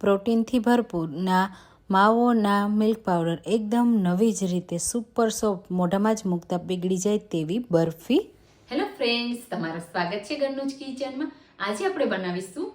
પ્રોટીનથી ભરપૂરના માવોના milk powder એકદમ નવી જ રીતે સુપર સોફ્ટ મોઢામાં જ મૂકતા પીગળી જાય તેવી બરફી. હેલો ફ્રેન્ડ્સ તમારું સ્વાગત છે ઘરનું જ કિચનમાં. આજે આપણે બનાવીશું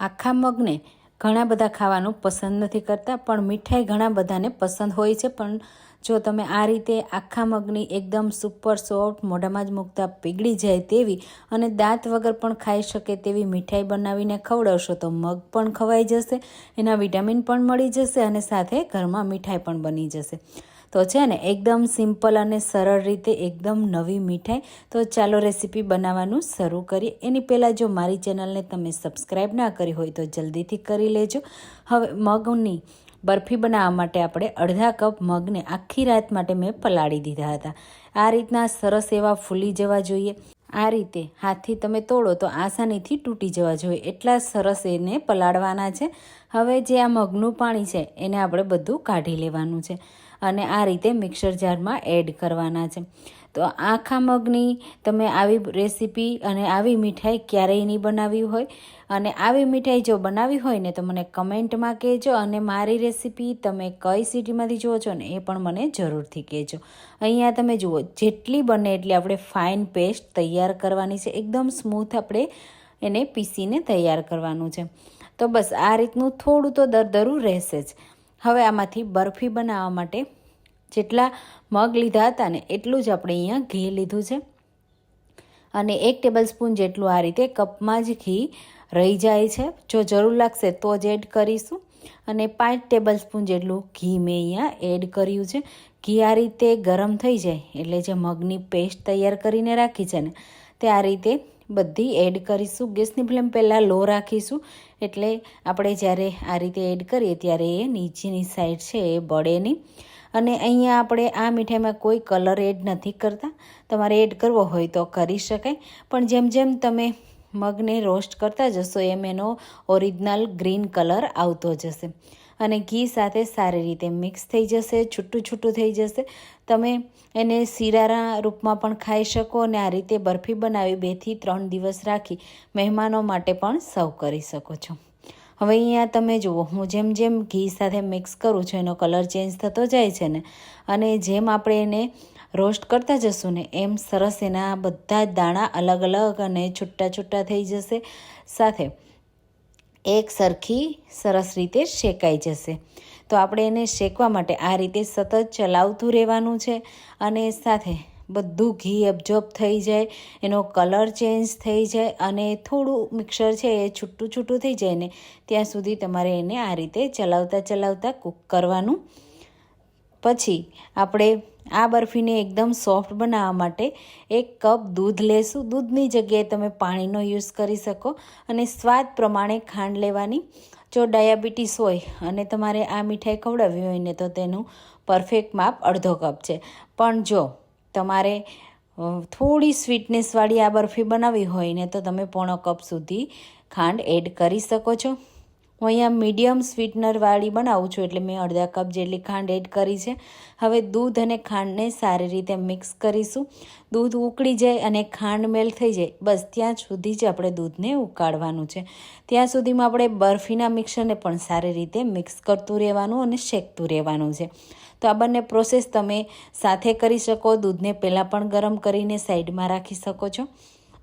આખા મગને ઘણા બધા ખાવાનું પસંદ નથી કરતા પણ મીઠાઈ ઘણા બધાને પસંદ હોય છે પણ જો તમે આ રીતે આખા મગની એકદમ સુપર સોફ્ટ મોઢામાં જ મૂકતા પીગળી જાય તેવી અને દાંત વગર પણ ખાઈ શકે તેવી મીઠાઈ બનાવીને ખવડાવશો, તો મગ પણ ખવાઈ જશે, એના વિટામિન પણ મળી જશે અને સાથે ઘરમાં મીઠાઈ પણ બની જશે. તો છે ને, એકદમ સિમ્પલ અને સરળ રીતે એકદમ નવી મીઠાઈ. તો ચાલો રેસીપી બનાવવાનું શરૂ કરીએ. એની પહેલાં જો મારી ચેનલને તમે સબસ્ક્રાઈબ ના કરી હોય તો જલ્દીથી કરી લેજો. હવે મગની બરફી બનાવવા માટે આપણે અડધા કપ મગને આખી રાત માટે મેં પલાળી દીધા હતા. આ રીતના સરસ એવા ફૂલી જવા જોઈએ. આ રીતે હાથથી તમે તોડો તો આસાનીથી તૂટી જવા જોઈએ. એટલા સરસ એને પલાળવાના છે. હવે જે આ મગનું પાણી છે, એને આપણે બધું કાઢી લેવાનું છે અને આ રીતે મિક્સર જારમાં એડ કરવાના છે. તો આખા મગની તમે આવી રેસીપી અને આવી મીઠાઈ ક્યારેય નહીં બનાવી હોય. અને આવી મીઠાઈ જો બનાવી હોય ને તો મને કમેન્ટમાં કહેજો અને મારી રેસીપી તમે કઈ સિટીમાંથી જુઓ છો ને એ પણ મને જરૂરથી કહેજો. અહીંયા તમે જુઓ, જેટલી બને એટલી આપણે ફાઇન પેસ્ટ તૈયાર કરવાની છે. એકદમ સ્મૂથ આપણે એને પીસીને તૈયાર કરવાનું છે. તો બસ આ રીતનું થોડું તો દરદરું રહેશે જ. હવે આમાંથી બરફી બનાવવા માટે જેટલા મગ લીધા હતા ને એટલું જ આપણે અહીંયા ઘી લીધું છે. અને એક ટેબલ સ્પૂન જેટલું આ રીતે કપમાં જ ઘી રહી જાય છે. જો જરૂર લાગશે તો જ એડ કરીશું. અને પાંચ ટેબલ સ્પૂન જેટલું ઘી મેં અહીંયા એડ કર્યું છે. ઘી આ રીતે ગરમ થઈ જાય એટલે જે મગની પેસ્ટ તૈયાર કરીને રાખી છે ને તે આ રીતે બધી એડ કરીશું. ગેસની ફ્લેમ પહેલાં લો રાખીશું. એટલે આપણે જ્યારે આ રીતે એડ કરીએ ત્યારે એ નીચેની સાઈડ છે, એ બળે નહીં અને અહીંયા આપણે આ મીઠાઈમાં કોઈ કલર એડ નથી કરતા. તમારે એડ કરવો હોય તો કરી શકાય. પણ જેમ જેમ તમે મગને રોસ્ટ કરતા જશો, એમ એનો ઓરિજિનલ ગ્રીન કલર આવતો જશે. અને ઘી સાથે સારી રીતે મિક્સ થઈ જશે, છૂટું છૂટું થઈ જશે. તમે એને શીરાના રૂપમાં પણ ખાઈ શકો અને આ રીતે બરફી બનાવી બેથી ત્રણ દિવસ રાખી મહેમાનો માટે પણ સર્વ કરી શકો છો. હવે અહીંયા તમે જુઓ, હું જેમ જેમ ઘી સાથે મિક્સ કરું છું, એનો કલર ચેન્જ થતો જાય છે ને, અને જેમ આપણે એને રોસ્ટ કરતા જશું ને, એમ સરસ એના બધા દાણા અલગ અલગ અને છૂટા છૂટા થઈ જશે. સાથે એક સરખી સરસ રીતે શેકાઈ જશે. તો આપણે એને શેકવા માટે આ રીતે સતત ચલાવતું રહેવાનું છે અને સાથે બધું ઘી એબ્ઝોર્બ થઈ જાય, એનો કલર ચેન્જ થઈ જાય અને થોડું મિક્સર છે એ છૂટું છૂટું થઈ જાય ને ત્યાં સુધી તમારે એને આ રીતે ચલાવતા ચલાવતા કૂક કરવાનું. પછી આપણે આ બરફીને એકદમ સોફ્ટ બનાવવા માટે એક કપ દૂધ લેશું. દૂધની જગ્યાએ તમે પાણીનો યુઝ કરી શકો અને સ્વાદ પ્રમાણે ખાંડ લેવાની. જો ડાયાબિટીસ હોય અને તમારે આ મીઠાઈ ખવડાવવી હોય ને તો તેનું પરફેક્ટ માપ અડધો કપ છે. પણ જો તમારે થોડી સ્વીટનેસવાળી આ બરફી બનાવવી હોય ને તો તમે પોણો કપ સુધી ખાંડ એડ કરી શકો છો. હું અહીંયા મીડિયમ સ્વીટનરવાળી બનાવું છું, એટલે મેં અડધા કપ જેટલી ખાંડ એડ કરી છે. હવે દૂધ અને ખાંડને સારી રીતે મિક્સ કરીશું. દૂધ ઉકળી જાય અને ખાંડ મેલ થઈ જાય. બસ ત્યાં સુધી જ આપણે દૂધને ઉકાળવાનું છે. ત્યાં સુધીમાં આપણે બરફીના મિક્સરને પણ સારી રીતે મિક્સ કરતું રહેવાનું અને શેકતું રહેવાનું છે. તો આ બંને પ્રોસેસ તમે સાથે કરી શકો. દૂધને પહેલાં પણ ગરમ કરીને સાઈડમાં રાખી શકો છો.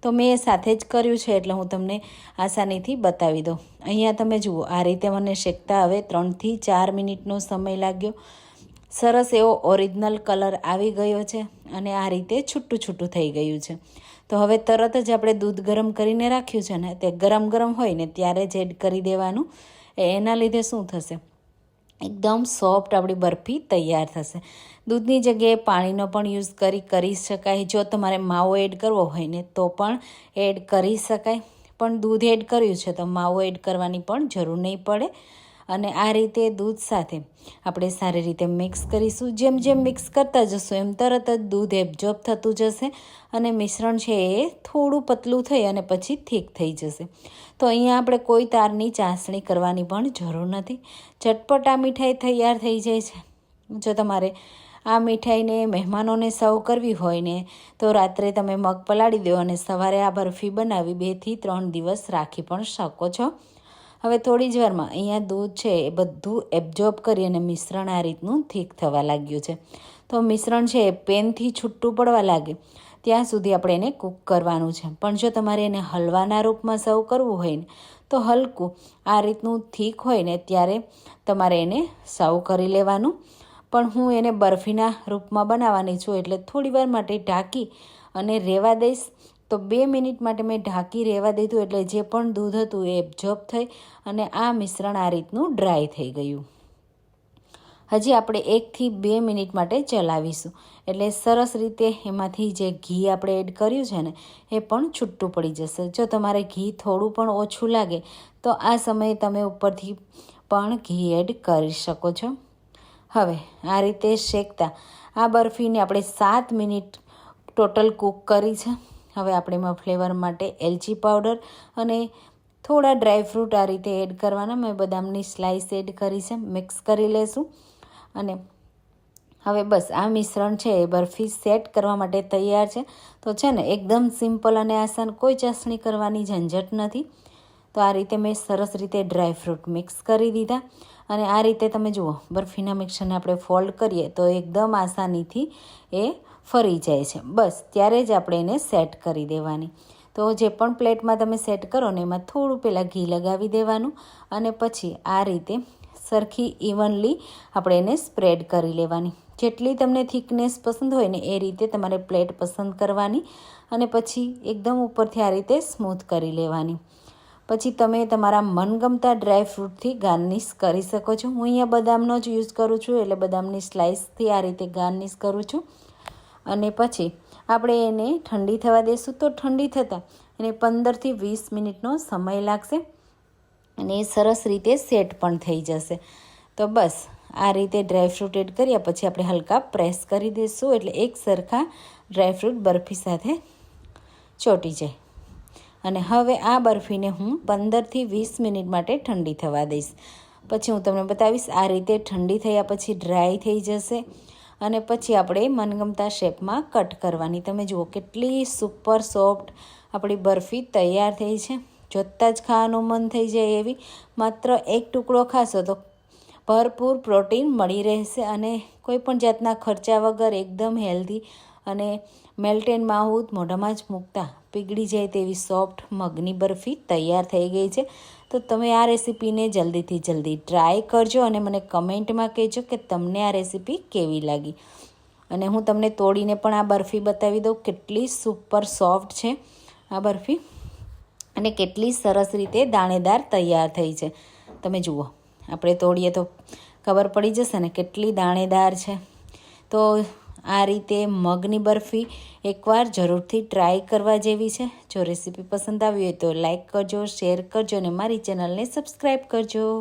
તો મેં એ સાથે જ કર્યું છે એટલે હું તમને આસાનીથી બતાવી દઉં. અહીંયા તમે જુઓ, આ રીતે મને શેકતા હવે ત્રણથી ચાર મિનિટનો સમય લાગ્યો. સરસ એવો ઓરિજિનલ કલર આવી ગયો છે અને આ રીતે છૂટું છૂટું થઈ ગયું છે. તો હવે તરત જ આપણે દૂધ ગરમ કરીને રાખ્યું છે ને, તે ગરમ ગરમ હોય ને ત્યારે જ એડ કરી દેવાનું. એના લીધે શું થશે? એકદમ સોફ્ટ આપણી બરફી તૈયાર થશે. દૂધની જગ્યાએ પાણીનો પણ યુઝ કરી કરી શકાય. જો તમારે માવો એડ કરવો હોય ને, તો પણ એડ કરી શકાય. પણ દૂધ એડ કર્યું છે, તો માવો એડ કરવાની પણ જરૂર નહીં પડે. અને આ રીતે દૂધ સાથે આપણે સારી રીતે મિક્સ કરીશું. જેમ જેમ મિક્સ કરતા જશું એમ તરત જ દૂધ એબ્ઝોર્બ થતું જશે અને મિશ્રણ છે એ થોડું પતલું થઈ અને પછી થીક થઈ જશે. તો અહીંયા આપણે કોઈ તારની ચાસણી કરવાની પણ જરૂર નથી. ચટપટ આ મીઠાઈ તૈયાર થઈ જાય છે. જો તમારે આ મીઠાઈને મહેમાનોને સર્વ કરવી હોય ને, તો રાત્રે તમે મગ પલાળી દો અને સવારે આ બરફી બનાવી બેથી ત્રણ દિવસ રાખી પણ શકો છો. હવે થોડી જ વારમાં અહીંયા દૂધ છે એ બધું એબ્ઝોર્બ કરી અને મિશ્રણ આ રીતનું થીક થવા લાગ્યું છે. તો મિશ્રણ છે એ પેનથી છૂટું પડવા લાગે ત્યાં સુધી આપણે એને કૂક કરવાનું છે. પણ જો તમારે એને હલવાના રૂપમાં સર્વ કરવું હોય ને, તો હલકું. આ રીતનું થીક હોય ને ત્યારે તમારે એને સર્વ કરી લેવાનું. પણ હું એને બરફીના રૂપમાં બનાવવાની છું એટલે થોડી વાર માટે ઢાંકી અને રેવા દઈશ. તો બે મિનિટ માટે મેં ઢાંકી રહેવા દીધું એટલે જે પણ દૂધ હતું એ એબ્ઝોર્બ થઈ અને આ મિશ્રણ આ રીતનું ડ્રાય થઈ ગયું. હજી આપણે એકથી બે મિનિટ માટે ચલાવીશું. એટલે સરસ રીતે એમાંથી જે ઘી આપણે એડ કર્યું છે ને, એ પણ છૂટું પડી જશે. જો તમારે ઘી થોડું પણ ઓછું લાગે, તો આ સમયે તમે ઉપરથી પણ ઘી એડ કરી શકો છો. હવે, આ રીતે શેકતા. આ બરફીને આપણે સાત મિનિટ ટોટલ કૂક કરી છે. હવે આપણે એમાં ફ્લેવર માટે એલચી પાવડર અને થોડા ડ્રાયફ્રૂટ આ રીતે એડ કરવાના. મેં બદામની સ્લાઇસ એડ કરી છે, મિક્સ કરી લેશું. અને હવે બસ આ મિશ્રણ છે, એ બરફી સેટ કરવા માટે તૈયાર છે. તો છે ને, એકદમ સિમ્પલ અને આસાન, કોઈ ચાસણી કરવાની ઝંઝટ નથી. તો આ રીતે મેં સરસ રીતે ડ્રાયફ્રૂટ મિક્સ કરી દીધા. અને આ રીતે તમે જુઓ, બરફીના મિક્સરને આપણે ફોલ્ડ કરીએ તો એકદમ આસાનીથી એ ફરી જાય છે. બસ, ત્યારે જ આપણે એને સેટ કરી દેવાની. તો જે પણ પ્લેટમાં તમે સેટ કરો ને, એમાં થોડું પહેલાં ઘી લગાવી દેવાનું અને પછી આ રીતે સરખી ઇવનલી આપણે એને સ્પ્રેડ કરી લેવાની. જેટલી તમને થિકનેસ પસંદ હોય ને, એ રીતે તમારે પ્લેટ પસંદ કરવાની અને પછી એકદમ ઉપરથી આ રીતે સ્મૂથ કરી લેવાની. પછી તમે તમારા મનગમતા ડ્રાય ફ્રૂટથી ગાર્નિશ કરી શકો છો. હું અહીંયા બદામનો જ યુઝ કરું છું, એટલે બદામની સ્લાઇસથી આ રીતે ગાર્નિશ કરું છું. અને પછી આપણે એને ઠંડી થવા દઈશું તો ઠંડી થતાં એને પંદરથી વીસ મિનિટનો સમય લાગશે અને એ સરસ રીતે સેટ પણ થઈ જશે. તો બસ, આ રીતે ડ્રાયફ્રૂટ એડ કર્યા પછી આપણે હલકા પ્રેસ કરી દઈશું એટલે એક સરખા ડ્રાયફ્રૂટ બરફી સાથે ચોટી જાય. અને હવે આ બરફીને હું પંદરથી વીસ મિનિટ માટે ઠંડી થવા દઈશ. પછી હું તમને બતાવીશ આ રીતે ઠંડી થયા પછી ડ્રાય થઈ જશે. અને પછી આપણે મનગમતા શેપમાં કટ કરવાની. તમે જુઓ કેટલી સુપર સોફ્ટ આપણી બરફી તૈયાર થઈ છે. જોતાં જ ખાવાનું મન થઈ જાય એવી. માત્ર એક ટુકડો ખાશો તો ભરપૂર પ્રોટીન મળી રહેશે અને કોઈપણ જાતના ખર્ચા વગર એકદમ હેલ્ધી અને મેલ્ટેન માહૂદ મોઢામાં જ મૂકતા પીગળી જાય તેવી સોફ્ટ મગની બરફી તૈયાર થઈ ગઈ છે. તો તમે આ રેસીપીને જલ્દીથી જલ્દી ટ્રાય કરજો અને મને કમેન્ટમાં કહેજો કે તમને આ રેસીપી કેવી લાગી. અને હું તમને તોડીને પણ આ બરફી બતાવી દઉં કેટલી સુપર સોફ્ટ છે આ બરફી. અને કેટલી સરસ રીતે દાણેદાર તૈયાર થઈ છે. તમે જુઓ, આપણે તોડીએ તો ખબર પડી જશે ને કેટલી દાણેદાર છે. તો આ રીતે મગની બરફી એકવાર જરૂરથી ટ્રાય કરવા જેવી છે. જો રેસીપી પસંદ આવી હોય તો લાઇક કરજો શેર કરજો અને મારી ચેનલને સબસ્ક્રાઈબ કરજો.